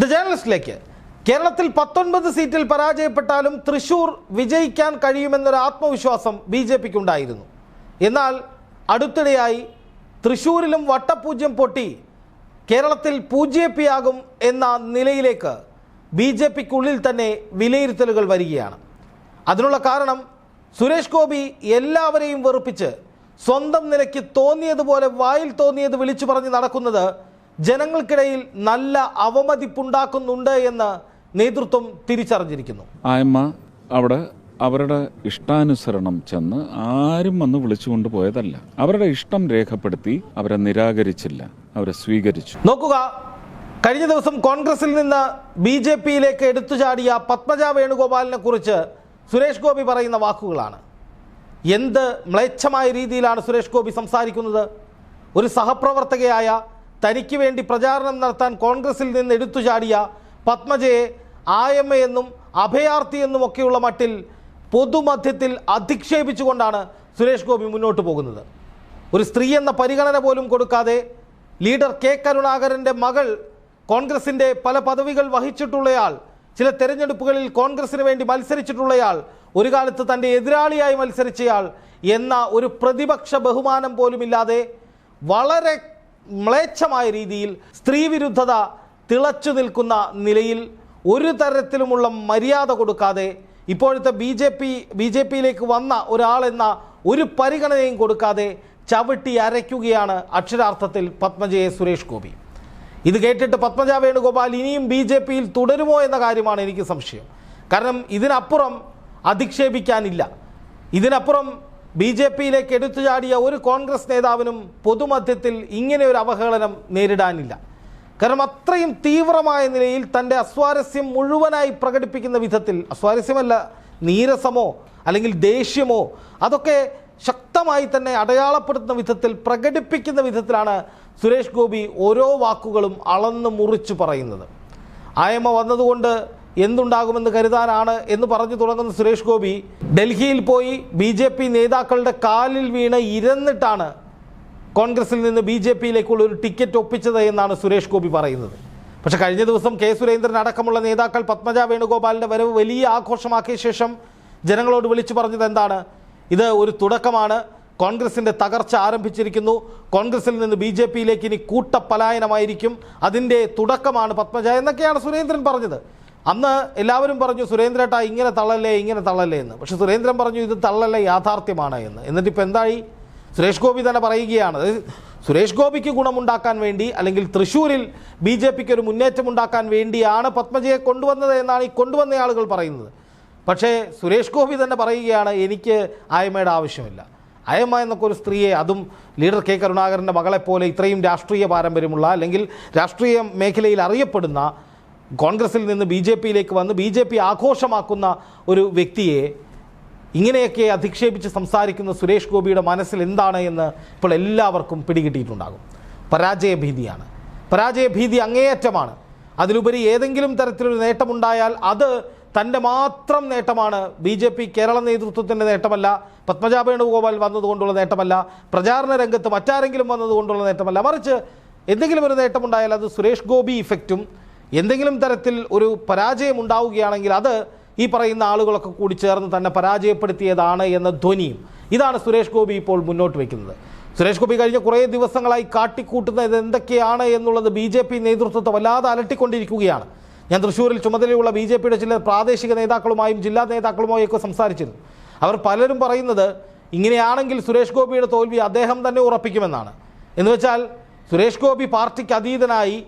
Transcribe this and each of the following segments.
The ജേർണലിസ്റ്റിലേക്ക് കേരളത്തിൽ പത്തൊൻപത് സീറ്റിൽ പരാജയപ്പെട്ടാലും തൃശൂർ വിജയിക്കാൻ കഴിയുമെന്നൊരു ആത്മവിശ്വാസം ബി ജെ പിക്ക് ഉണ്ടായിരുന്നു എന്നാൽ അടുത്തിടെയായി തൃശൂരിലും വട്ടപൂജ്യം പൊട്ടി കേരളത്തിൽ പൂജ്യ പി ആകും എന്ന നിലയിലേക്ക് ബി ജെ പിക്കുള്ളിൽ തന്നെ വിലയിരുത്തലുകൾ വരികയാണ്. അതിനുള്ള കാരണം സുരേഷ് ഗോപി എല്ലാവരെയും വെറുപ്പിച്ച് സ്വന്തം നിലയ്ക്ക് തോന്നിയതുപോലെ വായിൽ തോന്നിയത് വിളിച്ചു പറഞ്ഞ് നടക്കുന്നത് ജനങ്ങൾക്കിടയിൽ നല്ല അവമതിപ്പുണ്ടാക്കുന്നുണ്ട് എന്ന് നേതൃത്വം തിരിച്ചറിഞ്ഞിരിക്കുന്നു. ആയമ്മ അവിടെ അവരുടെ ഇഷ്ടാനുസരണം ചെന്ന് ആരും വന്ന് വിളിച്ചുകൊണ്ട് പോയതല്ല. അവരുടെ ഇഷ്ടം രേഖപ്പെടുത്തി അവരെ നിരാകരിച്ചില്ല. അവരെ സ്വീകരിച്ചു. നോക്കുക കഴിഞ്ഞ ദിവസം കോൺഗ്രസിൽ നിന്ന് ബി ജെ പിയിലേക്ക് എടുത്തു ചാടിയ പത്മജ വേണുഗോപാലിനെ കുറിച്ച് സുരേഷ് ഗോപി പറയുന്ന വാക്കുകളാണ്. എന്ത് മ്ലേച്ഛമായ രീതിയിലാണ് സുരേഷ് ഗോപി സംസാരിക്കുന്നത്? ഒരു സഹപ്രവർത്തകയായ തനിക്ക് വേണ്ടി പ്രചാരണം നടത്താൻ കോൺഗ്രസിൽ നിന്ന് എടുത്തു ചാടിയ പത്മജയെ ആയമ്മയെന്നും അഭയാർത്ഥി എന്നും ഒക്കെയുള്ള മട്ടിൽ പൊതുമധ്യത്തിൽ അധിക്ഷേപിച്ചുകൊണ്ടാണ് സുരേഷ് ഗോപി മുന്നോട്ട് പോകുന്നത്. ഒരു സ്ത്രീ എന്ന പരിഗണന പോലും കൊടുക്കാതെ ലീഡർ കെ കരുണാകരന്റെ മകൾ കോൺഗ്രസിന്റെ പല പദവികൾ വഹിച്ചിട്ടുള്ളയാൾ ചില തെരഞ്ഞെടുപ്പുകളിൽ കോൺഗ്രസിന് വേണ്ടി മത്സരിച്ചിട്ടുള്ളയാൾ ഒരു കാലത്ത് തന്റെ എതിരാളിയായി മത്സരിച്ചയാൾ എന്ന ഒരു പ്രതിപക്ഷ ബഹുമാനം പോലുമില്ലാതെ വളരെ മ്ലേച്ഛമായ രീതിയിൽ സ്ത്രീവിരുദ്ധത തിളച്ചു നിൽക്കുന്ന നിലയിൽ ഒരു തരത്തിലുമുള്ള മര്യാദ കൊടുക്കാതെ ഇപ്പോഴത്തെ B J P B J പിയിലേക്ക് വന്ന ഒരാളെന്ന ഒരു പരിഗണനയും കൊടുക്കാതെ ചവിട്ടി അരയ്ക്കുകയാണ് അക്ഷരാർത്ഥത്തിൽ പത്മജയെ സുരേഷ് ഗോപി. ഇത് കേട്ടിട്ട് പത്മജ വേണുഗോപാൽ ഇനിയും ബി ജെ പിയിൽ തുടരുമോ എന്ന കാര്യമാണ് എനിക്ക് സംശയം. കാരണം ഇതിനപ്പുറം അധിക്ഷേപിക്കാനില്ല. ഇതിനപ്പുറം ബി ജെ പിയിലേക്ക് എടുത്തു ചാടിയ ഒരു കോൺഗ്രസ് നേതാവിനും പൊതുമധ്യത്തിൽ ഇങ്ങനെ ഒരു അവഹേളനം നേരിടാനില്ല. കാരണം അത്രയും തീവ്രമായ നിലയിൽ തന്റെ അസ്വാരസ്യം മുഴുവനായി പ്രകടിപ്പിക്കുന്ന വിധത്തിൽ അസ്വാരസ്യമല്ല നീരസമോ അല്ലെങ്കിൽ ദേഷ്യമോ അതൊക്കെ ശക്തമായി തന്നെ അടയാളപ്പെടുത്തുന്ന വിധത്തിൽ പ്രകടിപ്പിക്കുന്ന വിധത്തിലാണ് സുരേഷ് ഗോപി ഓരോ വാക്കുകളും അളന്ന് മുറിച്ചു പറയുന്നത്. ആയമ വന്നതുകൊണ്ട് എന്തുണ്ടാകുമെന്ന് കരുതാനാണ് എന്ന് പറഞ്ഞു തുടങ്ങുന്ന സുരേഷ് ഗോപി ഡൽഹിയിൽ പോയി ബി ജെ പി നേതാക്കളുടെ കാലിൽ വീണ് ഇരന്നിട്ടാണ് കോൺഗ്രസിൽ നിന്ന് ബി ജെ പിയിലേക്കുള്ള ഒരു ടിക്കറ്റ് ഒപ്പിച്ചത് എന്നാണ് സുരേഷ് ഗോപി പറയുന്നത്. പക്ഷെ കഴിഞ്ഞ ദിവസം കെ സുരേന്ദ്രൻ അടക്കമുള്ള നേതാക്കൾ പത്മജ വേണുഗോപാലിന്റെ വരവ് വലിയ ആഘോഷമാക്കിയ ശേഷം ജനങ്ങളോട് വിളിച്ചു പറഞ്ഞത് എന്താണ്? ഇത് ഒരു തുടക്കമാണ്. കോൺഗ്രസിന്റെ തകർച്ച ആരംഭിച്ചിരിക്കുന്നു. കോൺഗ്രസിൽ നിന്ന് ബി ജെ പിയിലേക്ക് ഇനി കൂട്ടപ്പലായനമായിരിക്കും. അതിന്റെ തുടക്കമാണ് പത്മജ എന്നൊക്കെയാണ് സുരേന്ദ്രൻ പറഞ്ഞത്. അന്ന് എല്ലാവരും പറഞ്ഞു സുരേന്ദ്രേട്ടാ ഇങ്ങനെ തള്ളല്ലേ ഇങ്ങനെ തള്ളല്ലേ എന്ന്. പക്ഷെ സുരേന്ദ്രൻ പറഞ്ഞു ഇത് തള്ളല്ലേ യാഥാർത്ഥ്യമാണ് എന്ന്. എന്നിട്ട് ഇപ്പം എന്തായി? സുരേഷ് ഗോപി തന്നെ പറയുകയാണ്. സുരേഷ് ഗോപിക്ക് ഗുണമുണ്ടാക്കാൻ വേണ്ടി അല്ലെങ്കിൽ തൃശ്ശൂരിൽ ബി ജെ പിക്ക് ഒരു മുന്നേറ്റം ഉണ്ടാക്കാൻ വേണ്ടിയാണ് പത്മജയെ കൊണ്ടുവന്നത് എന്നാണ് ഈ കൊണ്ടുവന്ന ആളുകൾ പറയുന്നത്. പക്ഷേ സുരേഷ് ഗോപി തന്നെ പറയുകയാണ് എനിക്ക് ആയമ്മയുടെ ആവശ്യമില്ല. അയമ്മ എന്നൊക്കെ ഒരു സ്ത്രീയെ അതും ലീഡർ കെ കരുണാകരന്റെ മകളെപ്പോലെ ഇത്രയും രാഷ്ട്രീയ പാരമ്പര്യമുള്ള അല്ലെങ്കിൽ രാഷ്ട്രീയ മേഖലയിൽ അറിയപ്പെടുന്ന കോൺഗ്രസിൽ നിന്ന് ബി ജെ പിയിലേക്ക് വന്ന് ബി ജെ പി ആഘോഷമാക്കുന്ന ഒരു വ്യക്തിയെ ഇങ്ങനെയൊക്കെ അധിക്ഷേപിച്ച് സംസാരിക്കുന്ന സുരേഷ് ഗോപിയുടെ മനസ്സിൽ എന്താണ് എന്ന് ഇപ്പോൾ എല്ലാവർക്കും പിടികിട്ടിയിട്ടുണ്ടാകും. പരാജയഭീതിയാണ് പരാജയഭീതി അങ്ങേയറ്റമാണ്. അതിലുപരി ഏതെങ്കിലും തരത്തിലൊരു നേട്ടമുണ്ടായാൽ അത് തന്റെ മാത്രം നേട്ടമാണ്. ബി ജെ പി കേരള നേതൃത്വത്തിന്റെ നേട്ടമല്ല പത്മജ വേണുഗോപാൽ വന്നതുകൊണ്ടുള്ള നേട്ടമല്ല പ്രചാരണ രംഗത്ത് മറ്റാരെങ്കിലും വന്നതുകൊണ്ടുള്ള നേട്ടമല്ല. മറിച്ച് എന്തെങ്കിലും ഒരു നേട്ടമുണ്ടായാൽ അത് സുരേഷ് ഗോപി ഇഫക്റ്റും എന്തെങ്കിലും തരത്തിൽ ഒരു പരാജയം ഉണ്ടാവുകയാണെങ്കിൽ അത് ഈ പറയുന്ന ആളുകളൊക്കെ കൂടി ചേർന്ന് തന്നെ പരാജയപ്പെടുത്തിയതാണ് എന്ന ധ്വനിയും ഇതാണ് സുരേഷ് ഗോപി ഇപ്പോൾ മുന്നോട്ട് വയ്ക്കുന്നത് സുരേഷ് ഗോപി കഴിഞ്ഞ കുറേ ദിവസങ്ങളായി കാട്ടിക്കൂട്ടുന്ന ഇത് എന്തൊക്കെയാണ് എന്നുള്ളത് ബി ജെ പി നേതൃത്വത്തെ വല്ലാതെ അലട്ടിക്കൊണ്ടിരിക്കുകയാണ്. ഞാൻ തൃശ്ശൂരിൽ ചുമതലയുള്ള ബി ജെ പിയുടെ ചില പ്രാദേശിക നേതാക്കളുമായും ജില്ലാ നേതാക്കളുമായും ഒക്കെ സംസാരിച്ചിരുന്നു. അവർ പലരും പറയുന്നത് ഇങ്ങനെയാണെങ്കിൽ സുരേഷ് ഗോപിയുടെ തോൽവി അദ്ദേഹം തന്നെ ഉറപ്പിക്കുമെന്നാണ്. എന്നുവെച്ചാൽ സുരേഷ് ഗോപി പാർട്ടിക്ക് അതീതനായി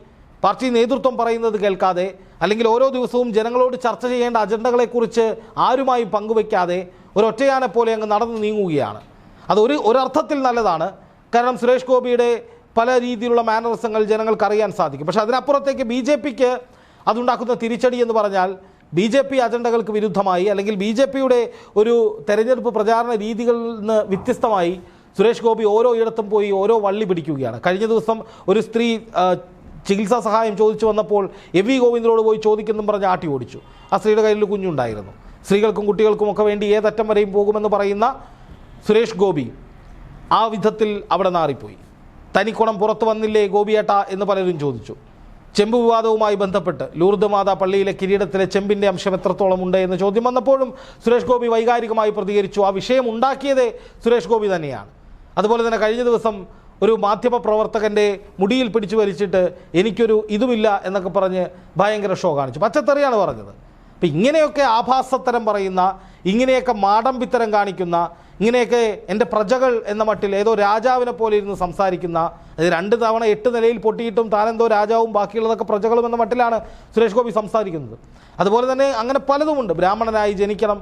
പാർട്ടി നേതൃത്വം പറയുന്നത് കേൾക്കാതെ അല്ലെങ്കിൽ ഓരോ ദിവസവും ജനങ്ങളോട് ചർച്ച ചെയ്യേണ്ട അജണ്ടകളെക്കുറിച്ച് ആരുമായും പങ്കുവയ്ക്കാതെ ഒരു ഒറ്റയാനെ പോലെ അങ്ങ് നടന്നു നീങ്ങുകയാണ്. അത് ഒരു ഒരർത്ഥത്തിൽ നല്ലതാണ്. കാരണം സുരേഷ് ഗോപിയുടെ പല രീതിയിലുള്ള മാനറിസങ്ങൾ ജനങ്ങൾക്ക് അറിയാൻ സാധിക്കും. പക്ഷേ അതിനപ്പുറത്തേക്ക് ബി ജെ പിക്ക് അതുണ്ടാക്കുന്ന തിരിച്ചടി എന്ന് പറഞ്ഞാൽ ബി ജെ പി അജണ്ടകൾക്ക് വിരുദ്ധമായി അല്ലെങ്കിൽ ബി ജെ പിയുടെ ഒരു തെരഞ്ഞെടുപ്പ് പ്രചാരണ രീതികളിൽ നിന്ന് വ്യത്യസ്തമായി സുരേഷ് ഗോപി ഓരോ ഇടത്തും പോയി ഓരോ വള്ളി പിടിക്കുകയാണ്. കഴിഞ്ഞ ദിവസം ഒരു സ്ത്രീ ചികിത്സാ സഹായം ചോദിച്ചു വന്നപ്പോൾ എ വി ഗോവിന്ദനോട് പോയി ചോദിക്കുന്നും പറഞ്ഞ് ആട്ടി ഓടിച്ചു. ആ സ്ത്രീയുടെ കയ്യിൽ കുഞ്ഞുണ്ടായിരുന്നു. സ്ത്രീകൾക്കും കുട്ടികൾക്കും ഒക്കെ വേണ്ടി ഏതറ്റം വരെയും പോകുമെന്ന് പറയുന്ന സുരേഷ് ഗോപി ആ വിധത്തിൽ അവിടെ നാറിപ്പോയി. തനിക്കുണം പുറത്തു വന്നില്ലേ ഗോപിയേട്ട എന്ന് പലരും ചോദിച്ചു. ചെമ്പ് വിവാദവുമായി ബന്ധപ്പെട്ട് ലൂർദ് മാതാ പള്ളിയിലെ കിരീടത്തിലെ ചെമ്പിന്റെ അംശം എത്രത്തോളം ഉണ്ട് എന്ന ചോദ്യം വന്നപ്പോഴും സുരേഷ് ഗോപി വൈകാരികമായി പ്രതികരിച്ചു. ആ വിഷയം ഉണ്ടാക്കിയതേ സുരേഷ് ഗോപി തന്നെയാണ്. അതുപോലെ തന്നെ കഴിഞ്ഞ ദിവസം ഒരു മാധ്യമ പ്രവർത്തകന്റെ മുടിയിൽ പിടിച്ചു വലിച്ചിട്ട് എനിക്കൊരു ഇതുമില്ല എന്നൊക്കെ പറഞ്ഞ് ഭയങ്കര ഷോ കാണിച്ചു. പച്ചത്തെറിയാണ് പറഞ്ഞത്. അപ്പം ഇങ്ങനെയൊക്കെ ആഭാസത്തരം പറയുന്ന ഇങ്ങനെയൊക്കെ മാടമ്പിത്തരം കാണിക്കുന്ന ഇങ്ങനെയൊക്കെ എന്റെ പ്രജകൾ എന്ന മട്ടിൽ ഏതോ രാജാവിനെ പോലെ ഇരുന്ന് സംസാരിക്കുന്ന രണ്ട് തവണ എട്ട് നിലയിൽ പൊട്ടിയിട്ടും താനെന്തോ രാജാവും ബാക്കിയുള്ളതൊക്കെ പ്രജകളും എന്ന മട്ടിലാണ് സുരേഷ് ഗോപി സംസാരിക്കുന്നത്. അതുപോലെ തന്നെ അങ്ങനെ പലതുമുണ്ട്. ബ്രാഹ്മണനായി ജനിക്കണം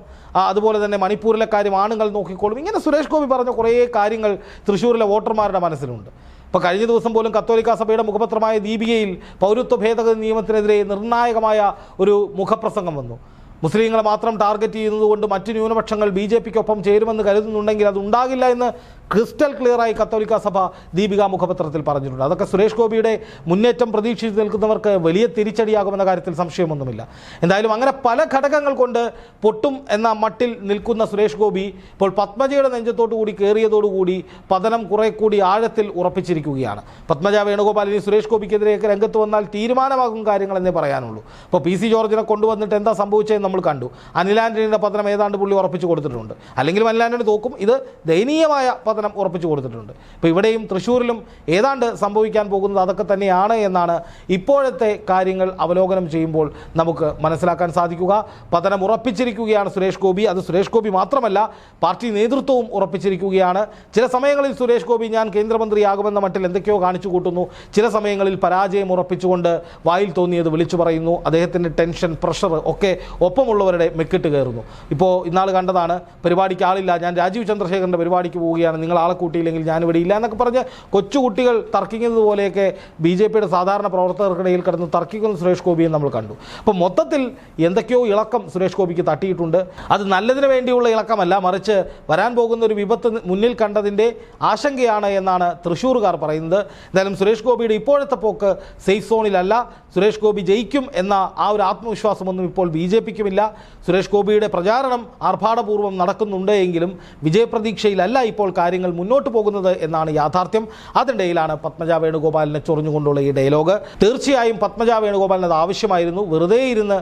അതുപോലെ തന്നെ മണിപ്പൂരിലെ കാര്യം ആണുങ്ങൾ നോക്കിക്കോളും. ഇങ്ങനെ സുരേഷ് ഗോപി പറഞ്ഞ കുറേ കാര്യങ്ങൾ തൃശ്ശൂരിലെ വോട്ടർമാരുടെ മനസ്സിലുണ്ട്. ഇപ്പോൾ കഴിഞ്ഞ ദിവസം പോലും കത്തോലിക്കാ സഭയുടെ മുഖപത്രമായ ദീപികയിൽ പൗരത്വ ഭേദഗതി നിയമത്തിനെതിരെ നിർണായകമായ ഒരു മുഖപ്രസംഗം വന്നു. മുസ്ലിങ്ങളെ മാത്രം ടാർഗറ്റ് ചെയ്യുന്നതുകൊണ്ട് മറ്റ് ന്യൂനപക്ഷങ്ങൾ ബി ജെ പിക്കൊപ്പം ചേരുമെന്ന് കരുതുന്നുണ്ടെങ്കിൽ അത് ഉണ്ടാകില്ല എന്ന് ക്രിസ്റ്റൽ ക്ലിയറായി കത്തോലിക്ക സഭ ദീപിക മുഖപത്രത്തിൽ പറഞ്ഞിട്ടുണ്ട്. അതൊക്കെ സുരേഷ് ഗോപിയുടെ മുന്നേറ്റം പ്രതീക്ഷിച്ച് നിൽക്കുന്നവർക്ക് വലിയ തിരിച്ചടിയാകുമെന്ന കാര്യത്തിൽ സംശയമൊന്നുമില്ല. എന്തായാലും അങ്ങനെ പല ഘടകങ്ങൾ കൊണ്ട് പൊട്ടും എന്ന മട്ടിൽ നിൽക്കുന്ന സുരേഷ് ഗോപി ഇപ്പോൾ പത്മജയുടെ നെഞ്ചത്തോടു കൂടി കയറിയതോടുകൂടി പതനം കുറെ കൂടി ആഴത്തിൽ ഉറപ്പിച്ചിരിക്കുകയാണ്. പത്മജ വേണുഗോപാൽ സുരേഷ് ഗോപിക്കെതിരെയൊക്കെ രംഗത്ത് വന്നാൽ തീരുമാനമാകും കാര്യങ്ങളെന്നേ പറയാനുള്ളൂ. ഇപ്പോൾ പി സി ജോർജിനെ കൊണ്ടുവന്നിട്ട് എന്താ സംഭവിച്ചതെന്ന് നമ്മൾ കണ്ടു. അനിൽ ആന്റണിയുടെ പതനം ഏതാണ്ട് പുള്ളി ഉറപ്പിച്ചു കൊടുത്തിട്ടുണ്ട്. അല്ലെങ്കിൽ അനിൽ ആന്റണി തോക്കും ഇത് ദയനീയമായ പതനം ഉറപ്പിച്ചു കൊടുത്തിട്ടുണ്ട്. ഇപ്പോൾ ഇവിടെയും തൃശ്ശൂരിലും ഏതാണ്ട് സംഭവിക്കാൻ പോകുന്നത് അതൊക്കെ തന്നെയാണ് എന്നാണ് ഇപ്പോഴത്തെ കാര്യങ്ങൾ അവലോകനം ചെയ്യുമ്പോൾ നമുക്ക് മനസ്സിലാക്കാൻ സാധിക്കുക. പതനം ഉറപ്പിച്ചിരിക്കുകയാണ് സുരേഷ് ഗോപി. അത് സുരേഷ് ഗോപി മാത്രമല്ല പാർട്ടി നേതൃത്വവും ഉറപ്പിച്ചിരിക്കുകയാണ്. ചില സമയങ്ങളിൽ സുരേഷ് ഗോപി ഞാൻ കേന്ദ്രമന്ത്രിയാകുമെന്ന മട്ടിൽ എന്തൊക്കെയോ കാണിച്ചു കൂട്ടുന്നു. ചില സമയങ്ങളിൽ പരാജയം ഉറപ്പിച്ചുകൊണ്ട് വായിൽ തോന്നിയത് വിളിച്ചു പറയുന്നു. അദ്ദേഹത്തിന്റെ ടെൻഷൻ പ്രഷർ ഒക്കെ ഒപ്പമുള്ളവരുടെ മെക്കിട്ട് കയറുന്നു. ഇപ്പോൾ ഇന്നാൾ കണ്ടതാണ് പരിപാടിക്ക് ആളില്ല. ഞാൻ രാജീവ് ചന്ദ്രശേഖരന്റെ പരിപാടിക്ക് പോവുകയാണ്. നിങ്ങൾ ആളെ കൂട്ടിയില്ലെങ്കിൽ ഞാനിവിടെ ഇല്ല എന്നൊക്കെ പറഞ്ഞ് കൊച്ചുകുട്ടികൾ തർക്കിക്കുന്നത് പോലെയൊക്കെ ബി ജെ പിയുടെ സാധാരണ പ്രവർത്തകർക്കിടയിൽ കിടന്ന് തർക്കിക്കുന്ന സുരേഷ് ഗോപിയെ നമ്മൾ കണ്ടു. അപ്പോൾ മൊത്തത്തിൽ എന്തൊക്കെയോ ഇളക്കം സുരേഷ് ഗോപിക്ക് തട്ടിയിട്ടുണ്ട്. അത് നല്ലതിന് വേണ്ടിയുള്ള ഇളക്കമല്ല മറിച്ച് വരാൻ പോകുന്ന ഒരു വിപത്ത് മുന്നിൽ കണ്ടതിന്റെ ആശങ്കയാണ് എന്നാണ് തൃശ്ശൂർകാർ പറയുന്നത്. എന്തായാലും സുരേഷ് ഗോപിയുടെ ഇപ്പോഴത്തെ പോക്ക് സേഫ് സോണിലല്ല. സുരേഷ് ഗോപി ജയിക്കും എന്ന ആ ഒരു ആത്മവിശ്വാസമൊന്നും ഇപ്പോൾ ബി ജെ പിക്കുമില്ല സുരേഷ് ഗോപിയുടെ പ്രചാരണം ആർഭാടപൂർവം നടക്കുന്നുണ്ട് എങ്കിലും വിജയപ്രതീക്ഷയിലല്ല ഇപ്പോൾ കാര്യങ്ങൾ മുന്നോട്ട് പോകുന്നത് എന്നാണ് യാഥാർത്ഥ്യം. അതിനിടയിലാണ് പത്മജ വേണുഗോപാലിനെ ചൊറിഞ്ഞുകൊണ്ടുള്ള ഈ ഡയലോഗ്. തീർച്ചയായും പത്മജ വേണുഗോപാലിന് അത് ആവശ്യമായിരുന്നു. വെറുതെ ഇരുന്ന്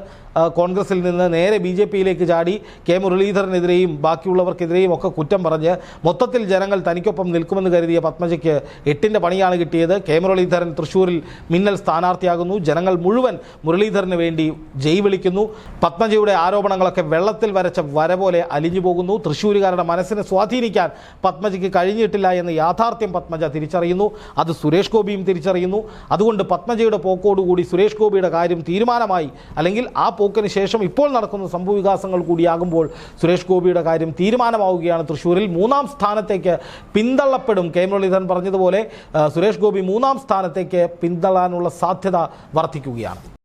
കോൺഗ്രസിൽ നിന്ന് നേരെ ബി ജെ പിയിലേക്ക് ചാടി കെ മുരളീധരനെതിരെയും ബാക്കിയുള്ളവർക്കെതിരെയും ഒക്കെ കുറ്റം പറഞ്ഞ് മൊത്തത്തിൽ ജനങ്ങൾ തനിക്കൊപ്പം നിൽക്കുമെന്ന് കരുതിയ പത്മജയ്ക്ക് എട്ടിന്റെ പണിയാണ് കിട്ടിയത്. കെ മുരളീധരൻ തൃശ്ശൂരിൽ മിന്നൽ സ്ഥാനാർത്ഥിയാകുന്നു. ജനങ്ങൾ മുഴുവൻ മുരളീധരന് വേണ്ടി ജയ് വിളിക്കുന്നു. പത്മജയുടെ ആരോപണങ്ങളൊക്കെ വെള്ളത്തിൽ വരച്ച വര പോലെ അലിഞ്ഞു പോകുന്നു. തൃശ്ശൂരുകാരുടെ മനസ്സിനെ സ്വാധീനിക്കാൻ പത്മജയ്ക്ക് കഴിഞ്ഞിട്ടില്ല എന്ന് യാഥാർത്ഥ്യം പത്മജ തിരിച്ചറിയുന്നു. അത് സുരേഷ് ഗോപിയും തിരിച്ചറിയുന്നു. അതുകൊണ്ട് പത്മജയുടെ പോക്കോടുകൂടി സുരേഷ് ഗോപിയുടെ കാര്യം തീരുമാനമായി. അല്ലെങ്കിൽ ആ പോക്കിന് ശേഷം ഇപ്പോൾ നടക്കുന്ന സംഭവവികാസങ്ങൾ കൂടിയാകുമ്പോൾ സുരേഷ് ഗോപിയുടെ കാര്യം തീരുമാനമാവുകയാണ് തൃശ്ശൂരിൽ. മൂന്നാം സ്ഥാനത്തേക്ക് പിന്തള്ളപ്പെടും. കെ മുരളീധരൻ പറഞ്ഞതുപോലെ സുരേഷ് ഗോപി മൂന്നാം സ്ഥാനത്തേക്ക് പിന്തള്ളാനുള്ള സാധ്യത വർദ്ധിക്കുകയാണ്.